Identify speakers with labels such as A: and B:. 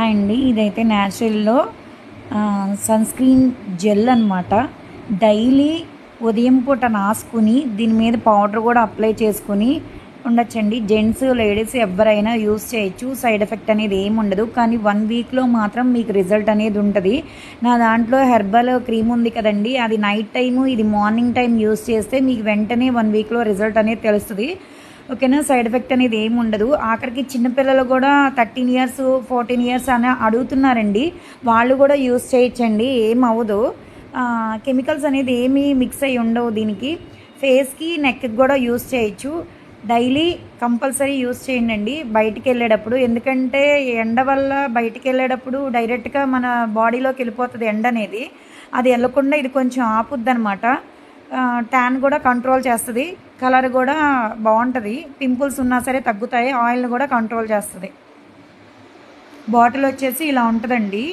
A: Hi అండి. ఇదైతే న్యాచురల్లో సన్ స్క్రీన్ జెల్ అనమాట డైలీ ఉదయం పూట నాసుకుని దీని మీద పౌడర్ కూడా అప్లై చేసుకుని ఉండొచ్చండి. జెంట్స్ లేడీస్ ఎవరైనా యూస్ చేయొచ్చు. సైడ్ ఎఫెక్ట్ అనేది ఏమి ఉండదు. కానీ వన్ వీక్లో మాత్రం మీకు రిజల్ట్ అనేది ఉంటుంది. నా దాంట్లో హెర్బల్ క్రీమ్ ఉంది కదండి. అది నైట్ టైము ఇది మార్నింగ్ టైం యూస్ చేస్తే మీకు వెంటనే వన్ వీక్లో రిజల్ట్ అనేది తెలుస్తుంది. ఓకేనా? సైడ్ ఎఫెక్ట్ అనేది ఏమి ఉండదు. ఆఖరికి చిన్నపిల్లలు కూడా థర్టీన్ ఇయర్స్ ఫోర్టీన్ ఇయర్స్ అని అడుగుతున్నారండి. వాళ్ళు కూడా యూస్ చేయొచ్చండి. ఏం అవ్వదు. కెమికల్స్ అనేది ఏమీ మిక్స్ అయ్యి ఉండవు దీనికి. ఫేస్కి నెక్కి కూడా యూస్ చేయొచ్చు. డైలీ కంపల్సరీ యూస్ చేయండి అండి బయటికి వెళ్ళేటప్పుడు. ఎందుకంటే ఎండ వల్ల బయటికి వెళ్ళేటప్పుడు డైరెక్ట్గా మన బాడీలోకి వెళ్ళిపోతుంది ఎండ అనేది. అది వెళ్ళకుండా ఇది కొంచెం ఆపుద్ది అనమాట ట్యాన్ కూడా కంట్రోల్ చేస్తుంది. కలర్ కూడా బాగుంటుంది. పింపుల్స్ ఉన్నా సరే తగ్గుతాయి. ఆయిల్ని కూడా కంట్రోల్ చేస్తుంది. బాటిల్ వచ్చేసి ఇలా ఉంటుందండి.